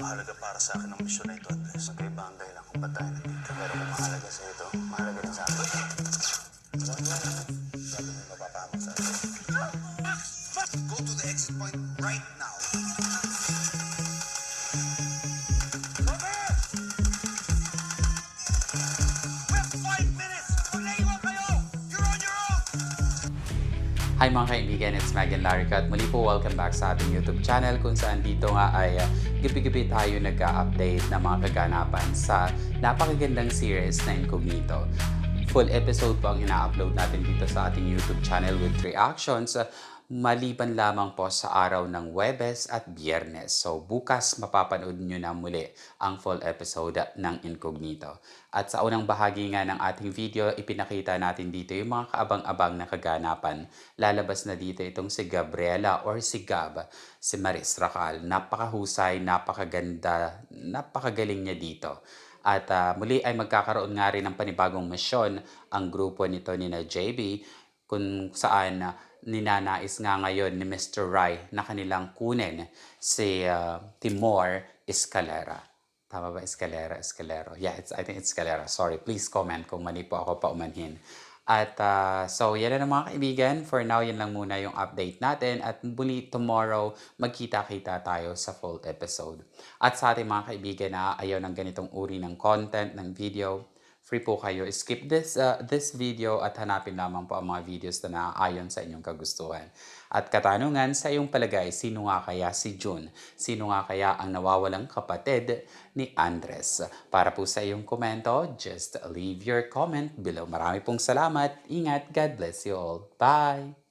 Mahalaga para sa akin ang misyon na ito, Andres. Magkaiba ang dahilan kung ba't tayo nandito. Pero kung mahalaga sa ito, mahalaga din sa akin. Alam mo, sabi mo mapapahamak sa akin. Go to the exit point right now. Hi mga kaibigan, it's Megan Larica at muli po welcome back sa ating YouTube channel kung saan dito nga ay uh, gabi-gabi tayo nag-update ng mga kaganapan sa napakagandang series na Incognito. Full episode po ang ina-upload natin dito sa ating YouTube channel with reactions maliban lamang po sa araw ng Webes at Biyernes. So bukas mapapanood nyo na muli ang full episode ng Incognito. At sa unang bahagi nga ng ating video, ipinakita natin dito yung mga kaabang-abang na kaganapan. Lalabas na dito itong si Gabriela or si Gab, si Maris Racal. Napakahusay, napakaganda, napakagaling niya dito. At ah, muli ay magkakaroon nga rin ng panibagong misyon ang grupo nito ni na JB kung saan ah, ninanais nga ngayon ni Mr. Rai na kanilang kunin si ah, Timor Escalera. Tama ba? Escalera, Escalero. Yeah, it's, I think it's Escalera. Sorry, please comment kung mali po ako paumanhin. At ah, so, yan na mga kaibigan. For now, yan lang muna yung update natin. At muli tomorrow, magkita-kita tayo sa full episode. At sa ating mga kaibigan na ayaw ng ganitong uri ng content, ng video, free po kayo. Skip this uh, this video at hanapin lamang po ang mga videos na naaayon sa inyong kagustuhan. At katanungan sa iyong palagay, sino nga kaya si June? Sino nga kaya ang nawawalang kapatid ni Andres? Para po sa iyong komento, just leave your comment below. Marami pong salamat. Ingat. God bless you all. Bye!